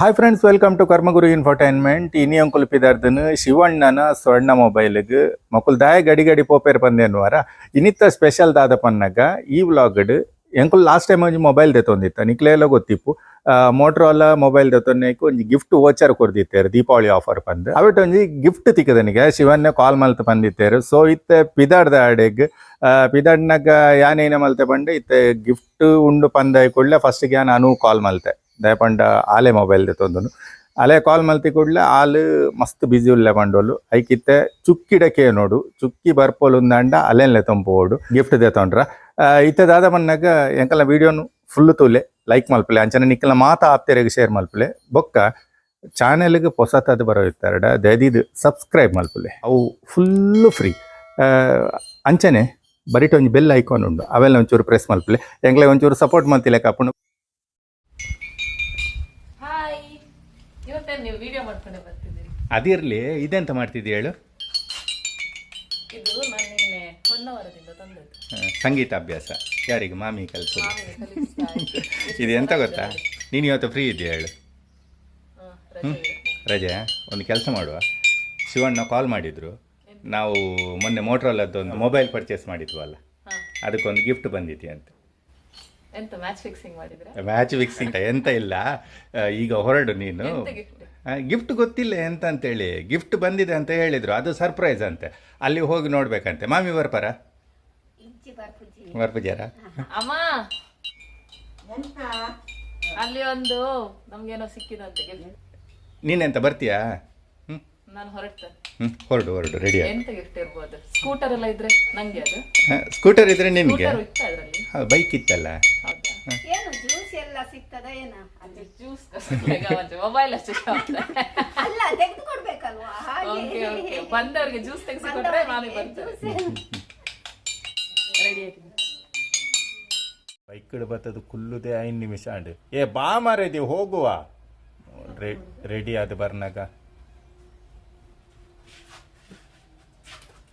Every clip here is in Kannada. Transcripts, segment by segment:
Hi friends welcome to Karmaguru infotainment ಇನಿ ಅಂಕುಲ್ ಪಿದಾರ್ದನ್ ಶಿವಣ್ಣನ ಸ್ವರ್ಣ ಮೊಬೈಲ್ಗೆ ಮಕ್ಕಳು ದಾಯ ಗಡಿ ಗಡಿ ಪೋಪೇರ್ ಪಂದೇನುವಾರ ಇನ್ನಿತ್ತ ಸ್ಪೆಷಲ್ ದಾದ ಪನ್ನಗ ಈ ವ್ಲಾಗ್ಡ್ ಎಂಕುಲ್ ಲಾಸ್ಟ್ ಟೈಮ್ ಒಂಜಿ ಮೊಬೈಲ್ ದೆತ್ತೊಂದಿತ್ತ ನಿಕ್ಲೆಲ್ಲ ಗೊತ್ತಿಪ್ಪು ಮೋಟ್ರೋಲ ಮೊಬೈಲ್ ದೆತ್ತೊನ್ನೇಕು ಒಂಜಿ ಗಿಫ್ಟ್ ವೋಚರ್ ಕೊಡ್ದಿತ್ತೇರು ದೀಪಾವಳಿ ಆಫರ್ ಪಂದ್ ಅವಟ್ ಒಂಜಿ ಗಿಫ್ಟ್ ತಿಕ್ಕದನಿಗೆ ಶಿವಣ್ಣ ಕಾಲ್ ಮಲ್ತ್ ಬಂದಿತ್ತೇರು ಸೊ ಇತ್ತೆ ಪಿದಾಡ್ದ ಆಡೆಗ್ ಪಿದಾಡ್ನಾಗ ಯಾನೇನ ಮಲ್ತೆ ಬಂಡೆ ಇತ್ತೆ ಗಿಫ್ಟ್ ಉಂಡು ಪಂದ ಕೂಡಲೇ ಫಸ್ಟ್ಗೆ ಅನು ಕಾಲ್ ಮಲ್ತೆ ದಯಪಂಡ ಆಲೆ ಮೊಬೈಲ್ ತೊಂದನು ಅಲೆ ಕಾಲ್ ಮಲ್ತಿ ಕೂಡಲೇ ಆಲು ಮಸ್ತ್ ಬಿಜಿ ಉಲ್ಲೆ ಪಂಡೋಲು ಐಕಿತ್ತೆ ಚುಕ್ಕಿಡಕೆ ನೋಡು. ಚುಕ್ಕಿ ಬರ್ಪೋಲು ಉಂದಂಡ ಅಲೆನ್ಲೆ ತಂಪೋಡು. ಗಿಫ್ಟ್ ದೆತ್ತೊಂಡ್ರ ಇತ್ತೆ ದಾದ ಮನ್ನಾಗ ಎಂಕಲ್ಲ ವಿಡಿಯೋನು ಫುಲ್ ತೂಲೆ. ಲೈಕ್ ಮಲ್ಪಲೆ. ಅಂಚನೆ ನಿಕ್ಕಲ್ಲ ಮಾತ ಆಪ್ತೆರೆಗೆ ಶೇರ್ ಮಲ್ಪಲೆ. ಬೊಕ್ಕ ಚಾನೆಲ್ಗೆ ಹೊಸತಾದ ಬರೋ ಇರ್ತಾರಡ ದಯದಿದು ಸಬ್ಸ್ಕ್ರೈಬ್ ಮಲ್ಪಲೆ. ಅವು ಫುಲ್ಲು ಫ್ರೀ ಅಂಚನೆ ಬರೀಟ್ ಒಂಜಿ ಬೆಲ್ ಐಕಾನ್ ಉಂಡು. ಅವೆಲ್ಲ ಒಂಚೂರು ಪ್ರೆಸ್ ಮಲ್ಪಲೆ. ಎಂಗ್ಲೆ ಒಂಚೂರು ಸಪೋರ್ಟ್ ಮಲ್ತಿಲೆ ಕಪ್ಪುಂಡು ಹಾಯ್ ಇವತ್ತೇನು ನೀವು ವಿಡಿಯೋ ಮಾಡ್ಕೊಂಡೆ ಬರ್ತಿದ್ದೀರಿ. ಅದಿರ್ಲಿ ಇದೆಂತ ಮಾಡ್ತಿದ್ದೀಯ ಹೇಳು? ಇದು ನಾನು ನಿನ್ನೆ ಹೊನ್ನವರದಿಂದ ತಂದದ್ದು. ಸಂಗೀತ ಅಭ್ಯಾಸ. ಯಾರಿಗೆ? ಮಾಮಿ ಕೆಲಸ ಮಾಮಿಗೆ ಕಲಿಸ್ತಾ ಇದ್ದೆ. ಇದು ಎಂತ ಗೊತ್ತಾ? ನೀನು ಇವತ್ತು ಫ್ರೀ ಇದೆಯಾ ಹೇಳು? ಹಾ, ರಜೆ ಇವತ್ತು. ರಜೆ? ಒಂದು ಕೆಲಸ ಮಾಡುವ. ಶಿವಣ್ಣ ಕಾಲ್ ಮಾಡಿದ್ರು. ನಾವು ಮೊನ್ನೆ ಮೋಟ್ರೋಲದ್ದು ಒಂದು ಮೊಬೈಲ್ ಪರ್ಚೇಸ್ ಮಾಡಿದ್ವಲ್ಲ. ಹಾ. ಅದಕ್ಕೊಂದು ಗಿಫ್ಟ್ ಬಂದಿದೆಯಂತೆ. ಎಂತ ಮ್ಯಾಚ್ ಫಿಕ್ಸಿಂಗ್ ಮಾಡಿದ್ರೆ ಮ್ಯಾಚ್ ಫಿಕ್ಸಿಂಗ್ ಎಂತ ಇಲ್ಲ. ಈಗ ಹೊರಡು ನೀನು. ಗಿಫ್ಟ್ ಗೊತ್ತಿಲ್ಲ ಎಂತ ಅಂತೇಳಿ. ಗಿಫ್ಟ್ ಬಂದಿದೆ ಅಂತ ಹೇಳಿದ್ರು. ಅದು ಸರ್ಪ್ರೈಸ್ ಅಂತೆ. ಅಲ್ಲಿ ಹೋಗಿ ನೋಡ್ಬೇಕಂತೆ. ಮಾಮಿ ಬರ್ಪಾರ? ಬರ್ಪುಜಾರ ಅಮ್ಮ! ಅಲ್ಲಿ ಒಂದು ನಮ್ಗೇನೋ ಸಿಕ್ಕಿದಂತೆ ನೀನೆಂತ ಬರ್ತೀಯಾ? ನಾನು ಹೊರಟು ಹ್ಞೂ ಹೊರಡು ಹೊರಡು ರೆಡಿ ಎಂತ ಗಿಫ್ಟ್ ಇರ್ಬೋದು? ಸ್ಕೂಟರ್ ಎಲ್ಲ ಇದ್ರೆ ನಂಗೆ ಅದು. ಸ್ಕೂಟರ್ ಇದ್ರೆ ನಿಮಗೆ? ಸ್ಕೂಟರ್ ಇತ್ತ ಅದರಲ್ಲಿ ಬೈಕ್ ಇತ್ತಲ್ಲ? ಹೌದಾ? ಏನು ಜ್ಯೂಸ್ ಎಲ್ಲ ಸಿಗ್ತದ ಏನ? ಅಲ್ಲಿ ಜ್ಯೂಸ್ ಮೊಬೈಲ್ ಅಷ್ಟೇ ಅಲ್ಲ ತೆಗೆದು ಕೊಡ್ಬೇಕಲ್ವಾ ಓಕೆ ಓಕೆ ಬಂದವರಿಗೆ ಜ್ಯೂಸ್ ತೆಗೆಸಿಕೊಟ್ರೆ ನಾನು ಬರ್ತೇನೆ ರೆಡಿ ಆಯ್ತು. ಬೈಕ್ ಬರ್ತದೆ ಕುಲ್ಲುದೇ ಐದು ನಿಮಿಷ ಅಂಡು. ಏ ಬಾ ಮಾರೇದಿ ಹೋಗುವ. ರೆಡಿ ಆದ ಬರ್ನಾಗ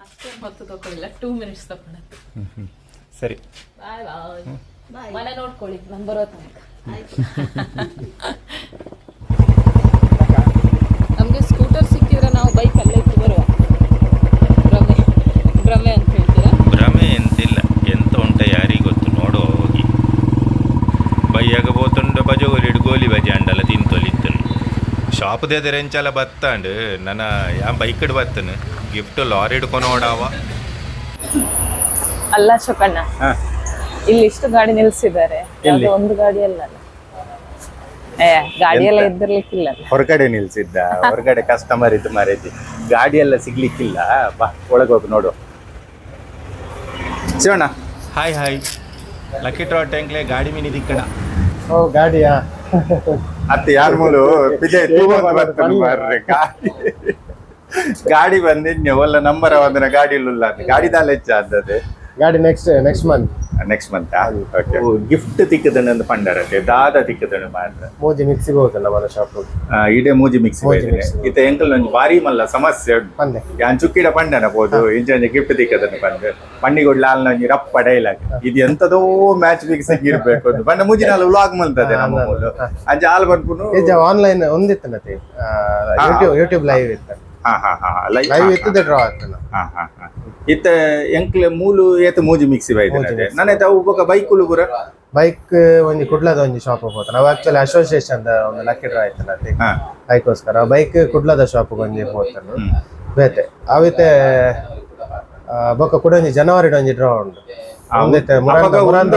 ಅಷ್ಟೇ ಹೊತ್ತು ತಗೊಳ್ಳಿಲ್ಲ. ಟೂ ಮಿನಿಟ್ಸ್ ತಗೊಂಡದ್ದು ಸರಿ. ಬಾಯ್ ಬಾಯ್ ಮನೆ ನೋಡ್ಕೊಳ್ಳಿ. ನಾನು ಬರೋ ತನಕ. ನಮಗೆ ಸ್ಕೂಟರ್ ಸಿಕ್ಕಿದ್ರೆ ನಾವು ಬೈಕ್ ಅಲ್ಲೇ ಇಟ್ಟು ಬರುವ. ಭ್ರಮೆ ಭ್ರಮೆ ಅಂತ ಹೇಳ್ತೀರಾ? ಭ್ರಮೆ ಎಂತಿಲ್ಲ. ಎಂತ ಉಂಟ ಯಾರಿಗೆ ಗೊತ್ತು? ನೋಡೋ ಹೋಗಿ. ಬೈಯಾಗ ಬೋತುಂಡ ಬಜೋರಿ ಗೋಲಿ ಬಜೆ ಅಂಡಲ್ಲ ಶಾಪ್ ದೇದರೆ ಎಂಚಲ ಬತ್ತಾಂಡು ನನ್ನ ಯಾ ಬೈಕಡ್ ಬತ್ತನು ಗಿಫ್ಟ್ ಲಾರಿ ಹಿಡ್ಕೊಂಡು ಓಡಾವ. ಅಲ್ಲ ಶೋಕಣ್ಣ. ಇಲ್ಲಿ ಇಷ್ಟು ಗಾಡಿ ನಿಲ್ಸಿದ್ದಾರೆ. ಒಂದು ಗಾಡಿ ಅಲ್ಲ ಏ ಗಾಡಿ ಎಲ್ಲ ಇದ್ದಿರ್ಲಿಕ್ಕಿಲ್ಲ ಹೊರಗಡೆ ನಿಲ್ಸಿದ್ದ ಹೊರಗಡೆ ಕಸ್ಟಮರ್ ಇದ್ದು ಮಾರೈತಿ. ಗಾಡಿ ಎಲ್ಲ ಸಿಗ್ಲಿಕ್ಕಿಲ್ಲ. ಬಾ ಒಳಗೆ ಹೋಗಿ ನೋಡು. Shivanna. Hi hi lucky draw ಟ್ಯಾಂಕ್ಲೆ ಗಾಡಿ ಮೀನಿ ದಿಕ್ಕಣ ಓ ಗಾಡಿಯಾ? ಅತ್ತೆ ಯಾರ ಮೂಲು ಪಿಜೆ ಬರ್ತಾರೆ ಗಾಡಿ. ಗಾಡಿ ಬಂದಿನ್ಯ ಒಲ್ಲ ನಂಬರ್ ಒಂದಿನ ಗಾಡಿ ಇಲ್ಲ ಗಾಡಿ ದಾಲೆಚ್ಚ ಆದದ್ದು ಗಾಡಿ next next month next month okay gift ತಿಕ್ಕದಣ್ಣಂದು ಪಂಡರತೆ ದಾದ ತಿಕ್ಕದಣ್ಣು ಮಾತ್ರ? ಮೂಜಿ ಮಿಕ್ಸಿ ಹೋಗುತ್ತಲ್ಲ ಬರ ಶಾಪ್ ಇಡೆ ಮೂಜಿ ಮಿಕ್ಸ್ ಇದೆ. mix. ಇತ ಎಂಕಲ್ ಒಂದು ಬಾರಿ ಮಲ್ಲ ಸಮಸ್ಯೆ ಉಂಟು. ಯಾನ್ ಚುಕ್ಕಿಡ ಪಂಡನ ಬೋದು ಇಂಜ ಗಿಫ್ಟ್ ತಿಕ್ಕದನ್ನು ಬಂದು. ಪಂಡಿಗೊಡ್ಲ ಲಾಲ್ ಒಂಜಿ ರಪ್ಪ ಡೈಲಾಗ್ ಇದು ಎಂತದೋ ಮ್ಯಾಚ್ ಫಿಕ್ಸಿಂಗ್ ಇರಬೇಕು ಅಂತ. ಪಂಡ ಮುಜಿ ನಾಲ್ ವ್ಲಾಗ್ ಮಲ್ತದೆ ನಮ್ಮ ಮೂಲು ಅಂಚ ಆಲ್ ಬಂದ್ಬಿಟ್ಟು ನಿಜ ಆನ್ಲೈನ್ ಒಂದಿತ್ತು ನತಿ ಯೂಟ್ಯೂಬ್ ಯೂಟ್ಯೂಬ್ ಲೈವ್ ಇತ್ತ. ಹಾ ಹಾ ಹಾ ಲೈವ್ ಲೈವ್ ಇತ್ತು ಡ್ರಾ ಆಗ್ತಾನ ಹಾ ಹಾ ಹಾ. ಇತ್ತ ಎಂಕ್ಲೆ ಮೂಲು ಏತ ಮೂಜಿ ಮಿಕ್ಸಿ ಮೂಜಿ mix. ನನ್ನೈತ ಉಪಕ ಬೈಕುಲು ಪುರ ಬೈಕ್ ಒಂಜಿ ಕುಡ್ಲದ ಒಂಜಿ ಶಾಪ್ ಹೋಗ್ತಾನೆ. ನಾವು ಆಕ್ಚುಲಿ ಅಸೋಸಿಯೇಷನ್ ಒಂದು ಲಕ್ಕಿ ಡ್ರಾ ಆಯ್ತಲ್ಲ ಹಾ. ಅದಕ್ಕೋಸ್ಕರ ಬೈಕ್ ಕುಡ್ಲದ ಶಾಪ್ ಒಂಜಿ ಹೋಗ್ತಾನೆ. ಬೇತೆ ಅವಿತೆ ಬೊಕ್ಕ ಕೂಡ ಒಂಜಿ ಜನವರಿ ಒಂಜಿ ಡ್ರಾ ಮುರಾಂದ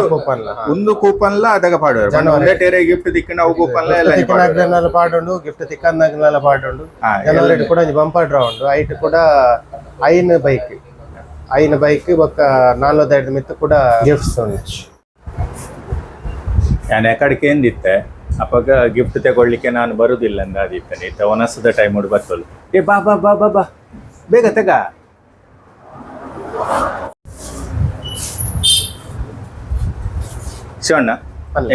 ಒಂದು- ಕೂಪನ್ ಲ ಅದಗ ಜನವರಿ. ಒಂದೇ ಟೇರೆ ಗಿಫ್ಟ್ ದಿಕ್ಕಿನ ಅವು ಕೂಪನ್ಲ ಎಲ್ಲ ನೀವು ಪಾಡುವರು. ತಿಕ್ಕನಾಗ್ನೆಲ್ಲ ಪಾಡುಂಡು ಗಿಫ್ಟ್ ತಿಕ್ಕನ್ನಾಗ್ನೆಲ್ಲ ಪಾಡುಂಡು. ಜನವರಿ ಎಲ್ಲ- ಕೂಡ ಒಂಜಿ ಬಂಪರ್ ಡ್ರಾ ಉಂಡು ಐಟ್ ಕೂಡ ಐನ್ ಬೈಕ್ ಐನ್ ಬೈಕ್ ಬೊಕ್ಕ నాలుగైదు ಮಿತ್ತು ಕೂಡ ಗಿಫ್ಟ್ಸ್ ಉಂಡು ನಾನು ಯಾಕಡಿಕೆ ಎಂದಿತ್ತೆ ಅಪ್ಪಾಗ ಗಿಫ್ಟ್ ತಗೊಳ್ಳಿಕ್ಕೆ ನಾನು ಬರುದಿಲ್ಲ ಅಂದಾದಿತ್ತನೆ ಇತ್ತ ಒನಸದ ಟೈಮ್ ಹುಡು ಬರ್ತಲು ಏ ಬಾ ಬಾ ಬಾ ಬಾ ಬಾ. ಬೇಗ ತೆಗ. ಶಿವಣ್ಣ.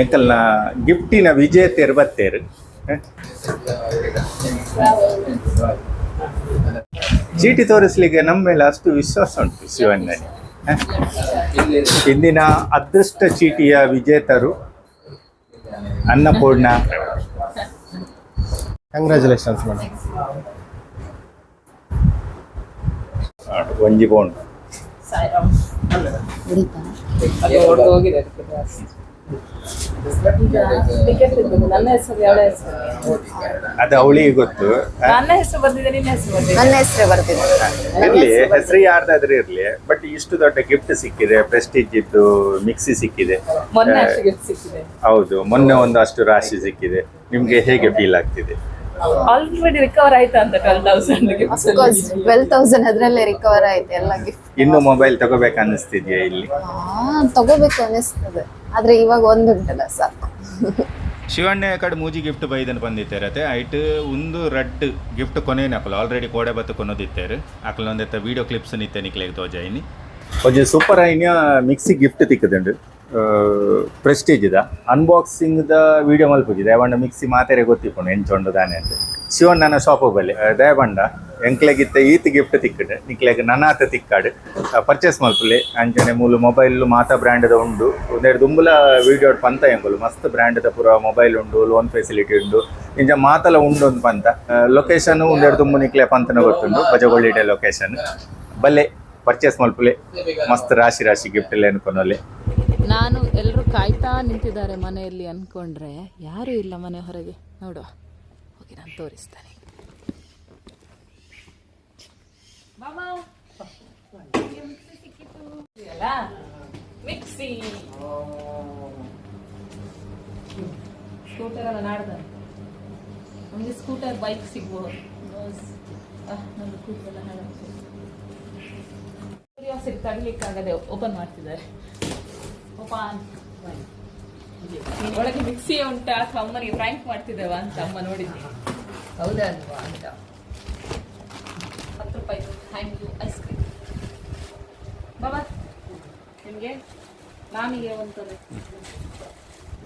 ಎಂಕಲ್ನ ಗಿಫ್ಟಿನ ವಿಜೇತರು ಬತ್ತೇರು. ಹ? ಚೀಟಿ ತೋರಿಸ್ಲಿಕ್ಕೆ ನಮ್ಮ ಮೇಲೆ ಅಷ್ಟು ವಿಶ್ವಾಸ ಉಂಟು ಶಿವಣ್ಣನಿಗೆ. ಹ? ಇಂದಿನ ಅದೃಷ್ಟ ಚೀಟಿಯ ವಿಜೇತರು ಅನ್ನಪೂರ್ಣ. ಕಂಗ್ರ್ಯಾಚುಲೇಷನ್ಸ್ ಮೇಡಮ್ ಒಂಜಿ ಬೋಂಡ್ ಅದು ಅವಳಿಗೆ ಗೊತ್ತು. ನನ್ನ ಹೆಸರು ಬಂದಿದೆ ನಿನ್ನ ಹೆಸರು ಬಂದಿದೆ ನನ್ನ ಹೆಸರೇ ಬರ್ತಿದೆ ಇರ್ಲಿ ಹೆಸರು ಯಾರ್ದಾದ್ರೂ ಇರ್ಲಿ. ಬಟ್ ಇಷ್ಟು ದೊಡ್ಡ ಗಿಫ್ಟ್ ಸಿಕ್ಕಿದೆ ಪ್ರೆಸ್ಟೀಜ್ ಇದ್ದು ಮಿಕ್ಸಿ ಸಿಕ್ಕಿದೆ. ಮೊನ್ನೆ ಅಷ್ಟು ಗಿಫ್ಟ್ ಸಿಕ್ಕಿದೆ. ಹೌದು ಮೊನ್ನೆ ಒಂದು ಅಷ್ಟು ರಾಶಿ ಸಿಕ್ಕಿದೆ. ನಿಮ್ಗೆ ಹೇಗೆ ಫೀಲ್ ಆಗ್ತಿದೆ? ಆಲ್ರೆಡಿ ರಿಕವರ್ ಆಯ್ತಾ ಅಂತ ಟ್ವೆಲ್ ತೌಸಂಡ್ ಟ್ವೆಲ್ ತೌಸಂಡ್ ಅದ್ರಲ್ಲೇ ರಿಕವರ್ ಆಯ್ತು ಎಲ್ಲ ಗಿಫ್ಟ್ ಇನ್ನು ಮೊಬೈಲ್ ತಗೋಬೇಕು ಅನ್ನಿಸ್ತಿದ್ಯಾ ಇಲ್ಲಿ? ತಗೋಬೇಕು ಅನಿಸ್ತದೆ ಆದ್ರೆ ಇವಾಗ ಒಂದು ಉಂಟಲ್ಲ ಸಾಕು. ಶಿವಣ್ಣ ಕಡೆ ಮೂಜಿ ಗಿಫ್ಟ್ ಬೈದನ್ ಬಂದಿತ್ತೇರತೆ ಐಟ್ ಒಂದು ರೆಡ್ ಗಿಫ್ಟ್ ಕೊನೆಯ ಹಾಕಲು ಆಲ್ರೆಡಿ ಕೋಡೆ ಬತ್ತು ಕೊನೋದಿತ್ತೇರು. ಹಾಕಲು ಒಂದೆತ್ತ ವಿಡಿಯೋ ಕ್ಲಿಪ್ಸ್ ನಿತ್ತೆ ನಿಕ್ಲೇಗ್ ತೋಜಾಯಿನಿ ಒಂಜಿ ಸೂಪರ್ ಐನ್ಯ ಮಿಕ್ಸಿ ಗಿಫ್ಟ್ ತಿಕ್ಕದುಂಡು ಪ್ರೆಸ್ಟೀಜ್ ದ ಅನ್ಬಾಕ್ಸಿಂಗ್ ದ ವಿಡಿಯೋ ಮಲ್ಪುಜಿ ಯಾವಣ್ಣ ಮಿಕ್ಸಿ ಮಾತೆರೆ ಗೊತ್ತಿಪ್ಪುಂಡು ಎಂಚೊಂಡು ದಾನೆ ಅಂತ. ಶಿವಣ್ಣನ ಶಾಪ್ ಬಲ್ಲಿ ದಯಬಂಡ. ಎಂಕ್ಲೆಗಿತ್ತ ಈತ್ ಗಿಫ್ಟ್ ತಿಕ್ಕಡೆ ನಿಕ್ಲೆಗ್ ನನಾತ ತಿಕ್ಕಾಡು. ಪರ್ಚೇಸ್ ಮಲ್ಪುಲೆ ಅಂಚನೆ ಮೂಲು ಮೊಬೈಲ್ ಮಾತ ಬ್ರ್ಯಾಂಡ್ದ ಉಂಡು. ಒಂದೆರಡು ದುಂಬುಲ ವಿಡಿಯೋ ಪಂತ ಎಂಬುಲು ಮಸ್ತ್ ಬ್ರ್ಯಾಂಡ್ದ ಪೂರ ಮೊಬೈಲ್ ಉಂಡು ಲೋನ್ ಫೆಸಿಲಿಟಿ ಉಂಡು. ಇಂಜ ಮಾತಲ ಉಂಡು ಒಂದು ಪಂತ. ಲೊಕೇಶನ್ ಒಂದೆರಡು ದುಂಬು ನಿಕ್ಲೆ ಪಂತನ ಗೊತ್ತುಂಡು. ಬಜಗೊಳ್ಳಿಡೆ ಲೊಕೇಶನ್ ಬಲ್ಲೆ ಪರ್ಚೇಸ್ ಮಲ್ಪುಲೆ ಮಸ್ತ್ ರಾಶಿ ರಾಶಿ ಗಿಫ್ಟ್ ಎಲ್ಲ ಅನ್ಕೊನೊಲ್ಲೆ ನಾನು ಎಲ್ಲರೂ ಕಾಯ್ತಾ ನಿಂತಿದ್ದಾರೆ ಮನೆಯಲ್ಲಿ ಅನ್ಕೊಂಡ್ರೆ ಯಾರು ಇಲ್ಲ ಮನೆ ಹೊರಗೆ. ನೋಡುವ. ಹೋಗಿ ನಾನು ತೋರಿಸ್ತೇನೆ. ಮಿಕ್ಸಿ ಸ್ಕೂಟರ್ ಎಲ್ಲ ನಾಡ್ದಂತೆ ನಮಗೆ ಸ್ಕೂಟರ್ ಬೈಕ್ ಸಿಗ್ಬೋದು. ನಮ್ದು ಎಲ್ಲ ಹಾಳಾಗ್ತದೆ ತಡಲಿಕ್ಕಾಗದೆ ಓಪನ್ ಮಾಡ್ತಿದ್ದಾರೆ. ಓಪನ್ ಒಳಗೆ ಮಿಕ್ಸಿ ಉಂಟಾ ಅಥವಾ ಅಮ್ಮನಿಗೆ ಫ್ರ್ಯಾಂಕ್ ಮಾಡ್ತಿದ್ದೇವಾ ಅಂತ ಅಮ್ಮ ನೋಡಿದ್ದೆ. ಹೌದಾ ಅಲ್ವಾ ಅಂತ. ಥ್ಯಾಂಕ್ ಯು ಐಸ್ ಕ್ರೀಮ್ ಬಾಬಾ ನಿಮಗೆ ಮಾಮಿಗೆ ಒಂದು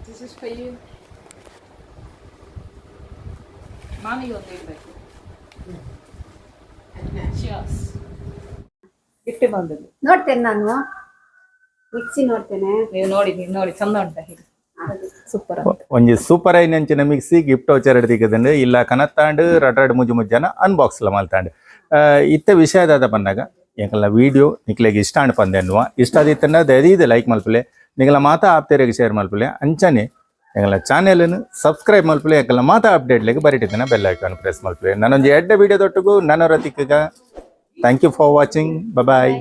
ದಿಸ್ ಇಸ್ ಫೈ ಯು ಮಾಮಿಗೆ ಒಂದು ಇರಬೇಕು ಗಿಫ್ಟ್ ಬಂದದ್ದು. ನೋಡ್ತೇನೆ ನಾನು. ಮಿಕ್ಸಿ ನೋಡ್ತೇನೆ. ನೀವು ನೋಡಿ ನೀವು ನೋಡಿ ಚಂದ ಉಂಟಾ ಹೀಗೆ ಸೂಪರ್ ಒಂಜಿ ಸೂಪರ್ ಐನಂಚಿನ ಮಿಕ್ಸಿ ಗಿಫ್ಟ್ ವೌಚರ್ ತಿಕ್ಕದಂಡು ಇಲ್ಲ ಕನತ್ತಾಂಡು ರಟಡ್ ಮುಜು ಮುಜ್ಜನ ಮಲ್ತಾಂಡು. ಇತ್ತ ವಿಷಯದಾದ ಬಂದಾಗ ಎಂಕಲ್ನ ವಿಡಿಯೋ ನಿಕ್ಲೆಗೆ ಇಷ್ಟ ಅನ್ ಪಂದೆ ಅನ್ನುವ. ಇಷ್ಟ ಆದಿತ್ತಂಡ ದಯದೀದ ಲೈಕ್ ಮಲ್ಪಲೆ. ನಿಗಲ ಮಾತಾ ಆಪ್ತೇರಿಗೆ ಶೇರ್ ಮಲ್ಪಲೆ. ಅಂಚನೆ ಎಂಗಲ ಚಾನೆಲನ್ನು ಸಬ್ಸ್ಕ್ರೈಬ್ ಮಲ್ಪಲೆ. ಎಂಕಲ್ನ ಮಾತಾ ಅಪ್ಡೇಟ್ಲೆಗೆ ಬರಿಟಿದ್ದನ ಬೆಲ್ ಐಕಾನ್ ಪ್ರೆಸ್ ಮಲ್ಪಲೆ. ನಾನೊಂದು ಎಡ್ಡ ವಿಡಿಯೋ ದೊಟ್ಟಿಗೂ ನನ್ನ ರತಿಕಗ thank you for watching bye